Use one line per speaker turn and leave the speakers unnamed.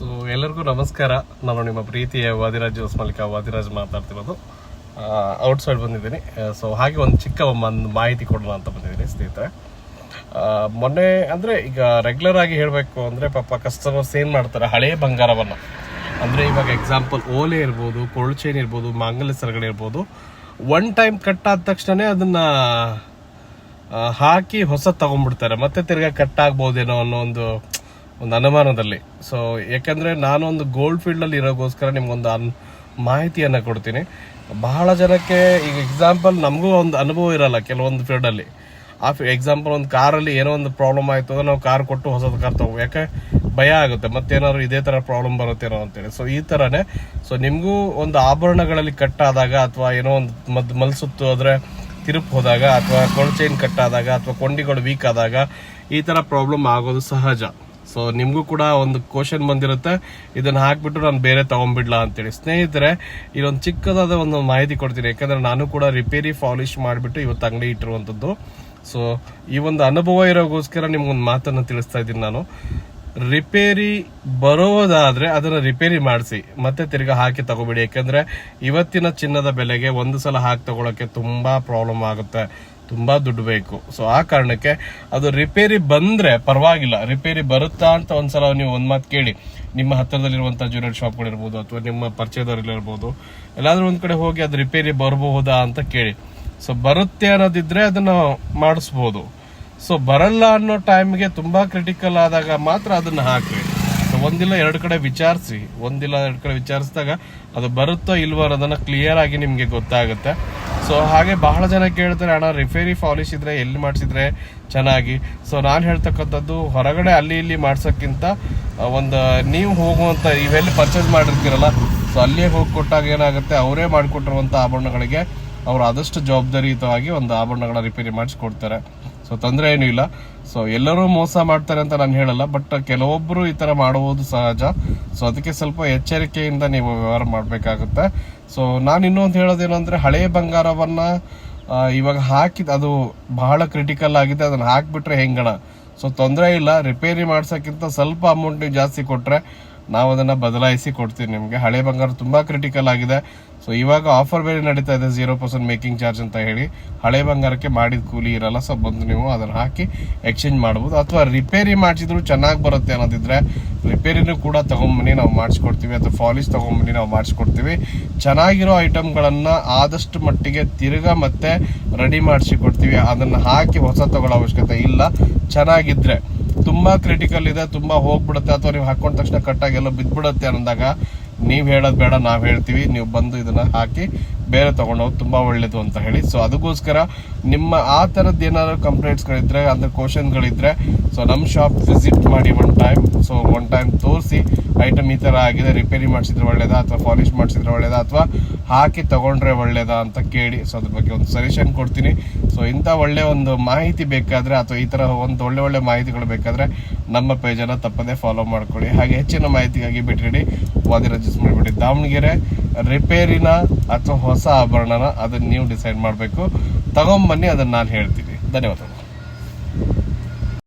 So ಎಲ್ಲರಿಗೂ ನಮಸ್ಕಾರ. ನಾನು ನಿಮ್ಮ ಪ್ರೀತಿಯ ವಾದಿರಾಜ್ ಮಲ್ಲಿಕ, ವಾದಿರಾಜ್ ಮಾತಾಡ್ತಿರೋದು ಔಟ್ ಸೈಡ್ ಬಂದಿದ್ದೀನಿ. ಸೊ ಹಾಗೆ ಒಂದು ಚಿಕ್ಕ ಒಂದು ಮಾಹಿತಿ ಕೊಡೋಣ ಅಂತ ಬಂದಿದ್ದೀನಿ, ಸ್ನೇಹಿತರೆ. ಮೊನ್ನೆ ಅಂದರೆ ಈಗ ರೆಗ್ಯುಲರ್ ಆಗಿ ಹೇಳಬೇಕು ಅಂದರೆ ಪಾಪ ಕಸ್ಟಮರ್ಸ್ ಏನು ಮಾಡ್ತಾರೆ? ಹಳೆಯ ಬಂಗಾರವನ್ನು. ಅಂದರೆ ಇವಾಗ ಎಕ್ಸಾಂಪಲ್ ಓಲೆ ಇರ್ಬೋದು ಕೊಳ್ಚೇನ್ ಇರ್ಬೋದು, ಮಾಂಗಲ್ಯ ಸರಗಳು ಇರ್ಬೋದು. ಒನ್ ಟೈಮ್ ಕಟ್ ಆದ ತಕ್ಷಣ ಅದನ್ನು ಹಾಕಿ ಹೊಸ ತಗೊಂಡ್ಬಿಡ್ತಾರೆ. ಮತ್ತೆ ತಿರ್ಗಾ ಕಟ್ ಆಗ್ಬೋದೇನೋ ಅನ್ನೋ ಒಂದು ಒಂದು ಅನುಮಾನದಲ್ಲಿ. ಸೊ ಯಾಕಂದ್ರೆ ನಾನು ಒಂದು ಗೋಲ್ಡ್ ಫೀಲ್ಡ್ ಅಲ್ಲಿ ಇರೋಗೋಸ್ಕರ ನಿಮ್ಗೊಂದು ಅನ್, ಮಾಹಿತಿಯನ್ನ ಕೊಡ್ತೀನಿ. ಬಹಳ ಜನಕ್ಕೆ ಈಗ ಎಕ್ಸಾಂಪಲ್ ನಮಗೂ ಒಂದು ಅನುಭವ ಇರಲ್ಲ ಕೆಲವೊಂದು ಫೀಲ್ಡ್ ಅಲ್ಲಿ. ಆ ಎಕ್ಸಾಂಪಲ್ ಒಂದು ಕಾರಲ್ಲಿ ಏನೋ ಒಂದು ಪ್ರಾಬ್ಲಮ್ ಆಯ್ತು ಅಂದ್ರೆ ನಾವು ಕಾರ್ ಕೊಟ್ಟು ಹೊಸದು ಕಾರ್ ತಗೋ ಯಾಕೆ ಭಯ ಆಗುತ್ತೆ, ಮತ್ತೇನಾದ್ರು ಇದೇ ತರ ಪ್ರಾಬ್ಲಮ್ ಬರುತ್ತೇನೋ ಅಂತೇಳಿ. ಸೊ ಈ ತರನೇ. ಸೊ ನಿಮಗೂ ಒಂದು ಆಭರಣಗಳಲ್ಲಿ ಕಟ್ಟಾದಾಗ ಅಥವಾ ಏನೋ ಒಂದು ಮದ್ ಮಲ್ಸುತ್ತು ಆದರೆ ತಿರುಪು ಹೋದಾಗ ಅಥವಾ ಕೊಳ್ ಚೈನ್ ಕಟ್ಟಾದಾಗ ಅಥವಾ ಕೊಂಡಿಗಳು ವೀಕ್ ಆದಾಗ ಈ ತರ ಪ್ರಾಬ್ಲಮ್ ಆಗೋದು ಸಹಜ. ಸೊ ನಿಮಗೂ ಕೂಡ ಒಂದು ಕ್ವಶನ್ ಬಂದಿರುತ್ತೆ. ಇದನ್ನ ಹಾಕ್ಬಿಟ್ಟು ನಾನು ಬೇರೆ ತಗೊಂಡ್ಬಿಡ್ಲಾ ಅಂತೇಳಿ. ಸ್ನೇಹಿತರೆ ಇದೊಂದು ಚಿಕ್ಕದಾದ ಒಂದು ಮಾಹಿತಿ ಕೊಡ್ತೀನಿ. ಯಾಕಂದ್ರೆ ನಾನು ಕೂಡ ರಿಪೇರಿ ಪಾಲಿಶ್ ಮಾಡಿಬಿಟ್ಟು ಇವತ್ತು ಅಂಗಡಿ ಇಟ್ಟಿರುವಂಥದ್ದು ಸೊ ಈ ಒಂದು ಅನುಭವ ಇರೋಗೋಸ್ಕರ ನಿಮ್ಗೊಂದು ಮಾತನ್ನು ತಿಳಿಸ್ತಾ ಇದ್ದೀನಿ ನಾನು. ರಿಪೇರಿ ಬರೋದಾದ್ರೆ ಅದನ್ನ ರಿಪೇರಿ ಮಾಡಿಸಿ. ಮತ್ತೆ ತಿರ್ಗಾ ಹಾಕಿ ತಗೋಬೇಡಿ. ಯಾಕಂದ್ರೆ ಇವತ್ತಿನ ಚಿನ್ನದ ಬೆಲೆಗೆ ಒಂದು ಸಲ ಹಾಕಿ ತಗೊಳಕ್ಕೆ ತುಂಬಾ ಪ್ರಾಬ್ಲಮ್ ಆಗುತ್ತೆ. ತುಂಬಾ ದುಡ್ಡು ಬೇಕು. ಸೊ ಆ ಕಾರಣಕ್ಕೆ ಅದು ರಿಪೇರಿ ಬಂದ್ರೆ ಪರವಾಗಿಲ್ಲ. ರಿಪೇರಿ ಬರುತ್ತಾ ಅಂತ ಒಂದ್ಸಲ ನೀವು ಒಂದ್ ಮಾತು ಕೇಳಿ. ನಿಮ್ಮ ಹತ್ತಿರದಲ್ಲಿರುವಂತಹ ಜ್ಯುವೆಲರಿ ಶಾಪ್ಗಳಿರ್ಬೋದು ಅಥವಾ ನಿಮ್ಮ ಪರಿಚಯದವರಿರ್ಬೋದು ಎಲ್ಲಾದ್ರೂ ಒಂದ್ ಕಡೆ ಹೋಗಿ ಅದು ರಿಪೇರಿ ಬರಬಹುದಾ ಅಂತ ಕೇಳಿ. ಸೊ ಬರುತ್ತೆ ಅನ್ನೋದಿದ್ರೆ ಅದನ್ನ ಮಾಡಿಸ್ಬೋದು. ಸೊ ಬರಲ್ಲ ಅನ್ನೋ ಟೈಮ್ಗೆ ತುಂಬಾ ಕ್ರಿಟಿಕಲ್ ಆದಾಗ ಮಾತ್ರ ಅದನ್ನ ಹಾಕಿ ಸೊ ಒಂದಿಲ್ಲ ಎರಡು ಕಡೆ ವಿಚಾರಿಸಿ. ಒಂದಿಲ್ಲ ಎರಡು ಕಡೆ ವಿಚಾರಿಸಿದಾಗ ಅದು ಬರುತ್ತೋ ಇಲ್ವೋ ಅನ್ನೋದನ್ನ ಕ್ಲಿಯರ್ ಆಗಿ ನಿಮ್ಗೆ ಗೊತ್ತಾಗುತ್ತೆ. ಸೊ ಹಾಗೆ ಬಹಳ ಜನ ಕೇಳ್ತಾರೆ, ಅಣ್ಣ ರಿಪೇರಿ ಪಾಲಿಶ್ ಇದ್ರೆ ಎಲ್ಲಿ ಮಾಡಿಸಿದ್ರೆ ಚೆನ್ನಾಗಿ? ಸೊ ನಾನು ಹೇಳ್ತಕ್ಕಂಥದ್ದು, ಹೊರಗಡೆ ಅಲ್ಲಿ ಇಲ್ಲಿ ಮಾಡ್ಸೋಕ್ಕಿಂತ ಒಂದು, ನೀವು ಹೋಗುವಂಥ ಇವೆಲ್ಲಿ ಪರ್ಚೇಸ್ ಮಾಡಿರ್ತೀರಲ್ಲ ಸೊ ಅಲ್ಲೇ ಹೋಗಿ ಕೊಟ್ಟಾಗ ಏನಾಗುತ್ತೆ, ಅವರೇ ಮಾಡಿಕೊಟ್ಟಿರುವಂಥ ಆಭರಣಗಳಿಗೆ, ಅವರು ಆದಷ್ಟು ಜವಾಬ್ದಾರಿಯುತವಾಗಿ ಒಂದು ಆಭರಣಗಳ ರಿಪೇರಿ ಮಾಡಿಸ್ಕೊಡ್ತಾರೆ ಸೊ ತೊಂದರೆ ಏನೂ ಇಲ್ಲ. ಸೊ ಎಲ್ಲರೂ ಮೋಸ ಮಾಡ್ತಾರೆ ಅಂತ ನಾನು ಹೇಳಲ್ಲ ಬಟ್ ಕೆಲವೊಬ್ಬರು ಈ ತರ ಮಾಡುವುದು ಸಹಜ. ಸೊ ಅದಕ್ಕೆ ಸ್ವಲ್ಪ ಎಚ್ಚರಿಕೆಯಿಂದ ನೀವು ವ್ಯವಹಾರ ಮಾಡಬೇಕಾಗುತ್ತೆ. ಸೊ ನಾನು ಇನ್ನೊಂದು ಹೇಳೋದೇನು ಅಂದ್ರೆ ಹಳೆಯ ಬಂಗಾರವನ್ನ ಇವಾಗ ಹಾಕಿದ ಅದು ಬಹಳ ಕ್ರಿಟಿಕಲ್ ಆಗಿದೆ, ಅದನ್ನ ಹಾಕಿಬಿಟ್ರೆ ಹೆಂಗಣ? ಸೊ ತೊಂದರೆ ಇಲ್ಲ ರಿಪೇರಿ ಮಾಡ್ಸೋಕ್ಕಿಂತ ಸ್ವಲ್ಪ ಅಮೌಂಟ್ ಜಾಸ್ತಿ ಕೊಟ್ರೆ ನಾವು ಅದನ್ನು ಬದಲಾಯಿಸಿ ಕೊಡ್ತೀವಿ ನಿಮಗೆ. ಹಳೆ ಬಂಗಾರ ತುಂಬ ಕ್ರಿಟಿಕಲ್ ಆಗಿದೆ. ಸೊ ಇವಾಗ ಆಫರ್ ಬೇರೆ ನಡೀತಾ ಇದೆ ಜೀರೋ ಪರ್ಸೆಂಟ್ ಮೇಕಿಂಗ್ ಚಾರ್ಜ್ ಅಂತ ಹೇಳಿ. ಹಳೆ ಬಂಗಾರಕ್ಕೆ ಮಾಡಿದ ಕೂಲಿ ಇರಲ್ಲ ಸೊ ಬಂದು ನೀವು ಅದನ್ನು ಹಾಕಿ ಎಕ್ಸ್ಚೇಂಜ್ ಮಾಡ್ಬೋದು. ಅಥವಾ ರಿಪೇರಿ ಮಾಡಿಸಿದ್ರು ಚೆನ್ನಾಗಿ ಬರುತ್ತೆ ಅನ್ನೋದಿದ್ರೆ ರಿಪೇರಿನೂ ಕೂಡ ತಗೊಂಬನ್ನಿ, ನಾವು ಮಾಡಿಸ್ಕೊಡ್ತೀವಿ. ಅಥವಾ ಫಾಲಿಸ್ ತೊಗೊಂಬನ್ನಿ, ನಾವು ಮಾಡಿಸ್ಕೊಡ್ತೀವಿ. ಚೆನ್ನಾಗಿರೋ ಐಟಮ್ಗಳನ್ನು ಆದಷ್ಟು ಮಟ್ಟಿಗೆ ತಿರ್ಗಾ ಮತ್ತೆ ರೆಡಿ ಮಾಡಿಸಿ ಕೊಡ್ತೀವಿ ಅದನ್ನ ಹಾಕಿ ಹೊಸ ತಗೊಳ್ಳೋ ಅವಶ್ಯಕತೆ ಇಲ್ಲ. ಚೆನ್ನಾಗಿದ್ರೆ. ತುಂಬಾ ಕ್ರಿಟಿಕಲ್ ಇದೆ, ತುಂಬಾ ಹೋಗ್ಬಿಡುತ್ತೆ. ಅಥವಾ ನೀವು ಹಾಕೊಂಡ ತಕ್ಷಣ ಕಟ್ಟಾಗಿ ಎಲ್ಲ ಬಿದ್ದ್ಬಿಡುತ್ತೆ ಅಂದಾಗ ನೀವು ಹೇಳೋದ್ ಬೇಡ, ನಾವು ಹೇಳ್ತೀವಿ, ನೀವು ಬಂದು ಇದನ್ನ ಹಾಕಿ ಬೇರೆ ತಗೊಂಡೋಗಿ ತುಂಬಾ ಒಳ್ಳೇದು ಅಂತ ಹೇಳಿ. ಸೊ ಅದಕ್ಕೋಸ್ಕರ ನಿಮ್ಮ ಆ ತರದ್ ಏನಾದ್ರು ಕಂಪ್ಲೇಂಟ್ಸ್ ಗಳಿದ್ರೆ ಅಂದ್ರೆ ಕ್ವಶನ್ ಗಳಿದ್ರೆ ಸೊ ನಮ್ಮ ಶಾಪ್ ವಿಸಿಟ್ ಮಾಡಿ one time so one time ತೋರಿಸಿ ಐಟಮ್ ಈ ತರ ಆಗಿದೆ ರಿಪೇರಿ ಮಾಡಿಸಿದ್ರೆ ಒಳ್ಳೇದಾ, ಅಥವಾ ಪಾಲಿಶ್ ಮಾಡಿಸಿದ್ರೆ ಒಳ್ಳೇದಾ, ಅಥವಾ ಹಾಕಿ ತಗೊಂಡ್ರೆ ಒಳ್ಳೇದಾ ಅಂತ ಕೇಳಿ. ಸೊ ಅದ್ರ ಬಗ್ಗೆ ಒಂದು ಸಜೆಷನ್ ಕೊಡ್ತೀನಿ. ಸೊ ಇಂಥ ಒಳ್ಳೆ ಒಂದು ಮಾಹಿತಿ ಬೇಕಾದ್ರೆ, ಅಥವಾ ಈ ತರ ಒಂದು ಒಳ್ಳೆ ಒಳ್ಳೆ ಮಾಹಿತಿಗಳು ಬೇಕಾದ್ರೆ ನಮ್ಮ ಪೇಜನ್ನು ತಪ್ಪದೇ ಫಾಲೋ ಮಾಡ್ಕೊಳ್ಳಿ. ಹಾಗೆ ಹೆಚ್ಚಿನ ಮಾಹಿತಿಗಾಗಿ ಭೇಟಿ ವಾದಿರಾಜಸ್ ಮಾಡಿಬಿಡಿ ದಾವಣಗೆರೆ. ರಿಪೇರಿನ ಅಥವಾ ಹೊಸ ಆಭರಣನ ಅದನ್ನ ನೀವು ಡಿಸೈಡ್ ಮಾಡಬೇಕು. ತಗೊಂಬನ್ನಿ ಅದನ್ನ ನಾನು ಹೇಳ್ತೀನಿ. ಧನ್ಯವಾದಗಳು.